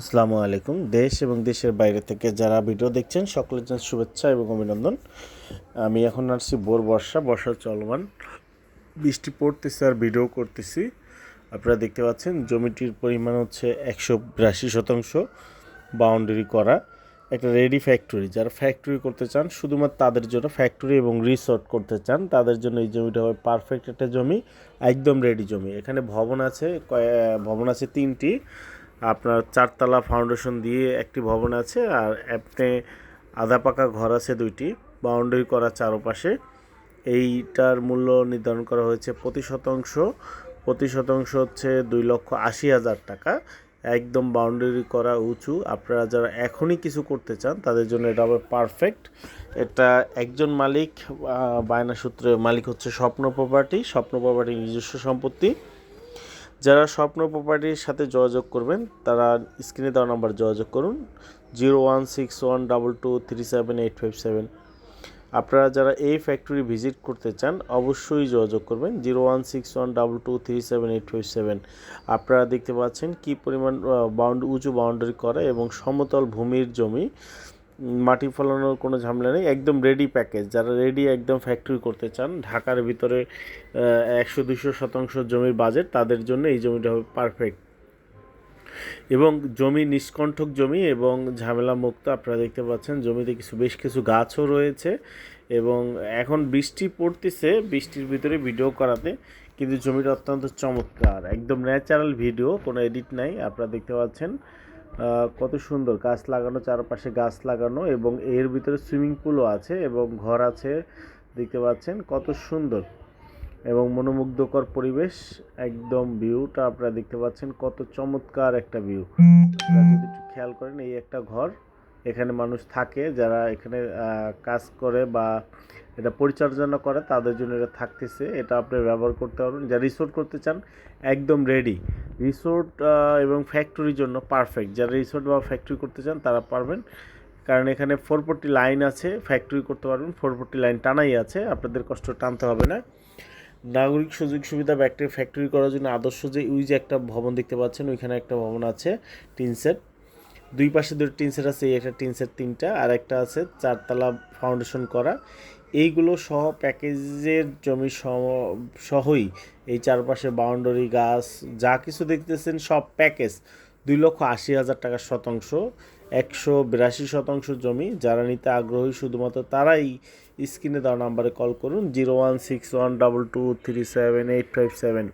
আসসালামু আলাইকুম। দেশ এবং দেশের বাইরে থেকে যারা ভিডিও দেখছেন, সকলের জন্য শুভেচ্ছা এবং অভিনন্দন। আমি এখন আসছি বোর বর্ষা বর্ষা চলমান। বৃষ্টি পড়তেছে আর ভিডিও করতেছি। আপনারা দেখতে পাচ্ছেন, জমিটির পরিমাণ হচ্ছে একশো বিরাশি শতাংশ বাউন্ডারি করা। একটা রেডি ফ্যাক্টরি। যারা ফ্যাক্টরি করতে চান, শুধুমাত্র তাদের জন্য ফ্যাক্টরি এবং রিসর্ট করতে চান, তাদের জন্য এই জমিটা হবে পারফেক্ট একটা জমি, একদম রেডি জমি। এখানে ভবন আছে ভবন আছে তিনটি। আপনার চারতলা ফাউন্ডেশন দিয়ে একটি ভবন আছে আর আপনি আধা পাকা ঘর আছে দুইটি, বাউন্ডারি করা চারপাশে। এইটার মূল্য নির্ধারণ করা হয়েছে প্রতি শতাংশ। প্রতি শতাংশ হচ্ছে দুই লক্ষ আশি হাজার টাকা। একদম বাউন্ডারি করা উঁচু। আপনারা যারা এখনই কিছু করতে চান, তাদের জন্য এটা হবে পারফেক্ট। এটা একজন মালিক বায়না সূত্রে মালিক হচ্ছে স্বপ্ন প্রপার্টি। স্বপ্ন প্রপার্টি নিজস্ব সম্পত্তি। যারা স্বপ্ন প্রপার্টির সাথে যোগাযোগ করবেন, তারা স্ক্রিনে দেওয়া নাম্বার যোগাযোগ করুন। Zero one six one double two three seven eight five seven আপনারা যারা এই ফ্যাক্টরি ভিজিট করতে চান, অবশ্যই যোগাযোগ করবেন। Zero one six one double two three seven eight five seven আপনারা দেখতে পাচ্ছেন কি পরিমাণ বাউন্ড উঁচু বাউন্ডারি করা এবং সমতল ভূমির জমি। মাটি ফলানোর কোনো ঝামেলা নেই, একদম রেডি প্যাকেজ যারা রেডি একদম ফ্যাক্টরি করতে চান, ঢাকার ভিতরে একশো দুশো শতাংশ জমির বাজেট তাদের জন্য এই জমিটা হবে পারফেক্ট এবং জমি নিষ্কণ্ঠক জমি এবং ঝামেলা মুক্ত আপনারা দেখতে পাচ্ছেন জমিতে কিছু, বেশ কিছু গাছও রয়েছে। এবং এখন বৃষ্টি পড়তেছে, বৃষ্টির ভিতরে ভিডিও করাতে, কিন্তু জমিটা অত্যন্ত চমৎকার। একদম ন্যাচারাল ভিডিও কোনো এডিট নাই, আপনারা দেখতে পাচ্ছেন। কত সুন্দর গাছ লাগানো, চারপাশে গাছ লাগানো এবং এর ভিতরে সুইমিং পুলও আছে এবং ঘর আছে, দেখতে পাচ্ছেন কত সুন্দর এবং মনোমুগ্ধকর পরিবেশ, একদম ভিউটা আপনারা দেখতে পাচ্ছেন, কত চমৎকার একটা ভিউ। আপনারা যদি একটু খেয়াল করেন, এই একটা ঘর এখানে মানুষ থাকে যারা এখানে কাজ করে বা এটা পরিচর্যা করে, তাদের জন্য এটা থাকতেছে। এটা আপনি ব্যবহার করতে পারবেন। যা রিসোর্ট করতে চান, একদম রেডি রিসোর্ট এবং ফ্যাক্টরির জন্য পারফেক্ট যারা রিসোর্ট বা ফ্যাক্টরি করতে চান, তারা পারবেন। কারণ এখানে ফোর ফোরটি লাইন আছে ফ্যাক্টরি করতে পারবেন। ফোর ফোরটি লাইন টানাই আছে, আপনাদের কষ্ট টানতে হবে না। নাগরিক সুযোগ সুবিধা ব্যাক্টেরি ফ্যাক্টরি করার জন্য আদর্শ যে, ওই যে একটা ভবন দেখতে পাচ্ছেন, ওইখানে একটা ভবন আছে, টিন সেট। দুই পাশে দুটো টিন সেট আছে, এই একটা টিন সেট তিনটা, আর একটা আছে চারতলা ফাউন্ডেশন করা। এইগুলো সহ প্যাকেজের জমি সহ- সহই এই চারপাশে বাউন্ডারি, গাছ, যা কিছু দেখতেছেন সব প্যাকেজ। দুই লক্ষ আশি হাজার টাকার শতাংশ, একশো বিরাশি শতাংশ জমি। যারা নিতে আগ্রহী, শুধুমাত্র তারাই স্ক্রিনে দেওয়া নাম্বারে কল করুন, zero one six one double two three seven eight five seven.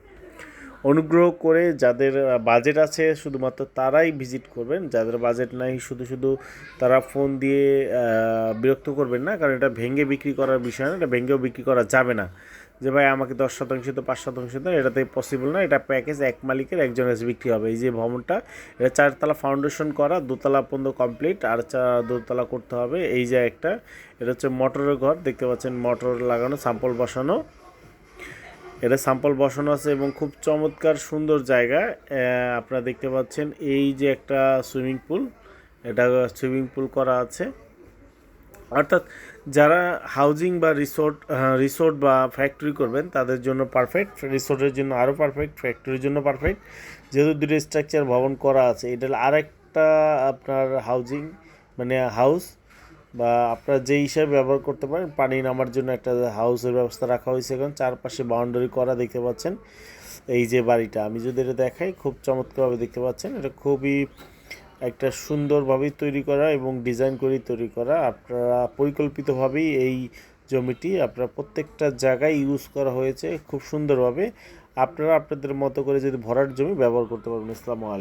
অনুগ্রহ করে যাদের বাজেট আছে শুধুমাত্র তারাই ভিজিট করবেন। যাদের বাজেট নাই, শুধু শুধু তারা ফোন দিয়ে বিরক্ত করবেন না, কারণ এটা ভেঙে বিক্রি করার বিষয় না, এটা ভেঙেও বিক্রি করা যাবে না। যে ভাই, আমাকে দশ শতাংশ তো পাঁচ শতাংশ দেন, এটাতে পসিবল না, এটা প্যাকেজ এক মালিকের একজন কাছে বিক্রি হবে। এই যে ভবনটা, এটা চারতলা ফাউন্ডেশন করা, দোতলা পর্যন্ত কমপ্লিট আর চা, দোতলা করতে হবে। এই যে একটা, এটা হচ্ছে মোটরের ঘর, দেখতে পাচ্ছেন মোটর লাগানো সাম্পল বসানো। এটা স্যাম্পল বসানো আছে এবং খুব চমৎকার সুন্দর জায়গা। আপনারা দেখতে পাচ্ছেন এই যে একটা সুইমিং পুল, এটা সুইমিং পুল করা আছে। অর্থাৎ যারা হাউজিং বা রিসোর্ট রিসোর্ট বা ফ্যাক্টরি করবেন, তাদের জন্য পারফেক্ট রিসোর্টের জন্য আরও পারফেক্ট ফ্যাক্টরির জন্য পারফেক্ট যেহেতু দুটো স্ট্রাকচার ভবন করা আছে, এটা আরেকটা আপনার হাউজিং মানে হাউস বা আপনারা যে হিসাবে ব্যবহার করতে পারেন, পানি নামার জন্য একটা হাউসের ব্যবস্থা রাখা হয়েছে এখন। চারপাশে বাউন্ডারি করা দেখতে পাচ্ছেন। এই যে বাড়িটা, আমি যদি এটা দেখাই, খুব চমৎকারভাবে দেখতে পাচ্ছেন। এটা খুবই একটা সুন্দরভাবেই তৈরি করা এবং ডিজাইন করে তৈরি করা। আপনারা পরিকল্পিতভাবেই এই জমিটি আপনারা প্রত্যেকটা জায়গায় ইউজ করা হয়েছে খুব সুন্দরভাবে। আপনারা আপনাদের মতো করে যদি ভরাট জমি ব্যবহার করতে পারবেন। আসসালামু আলাইকুম।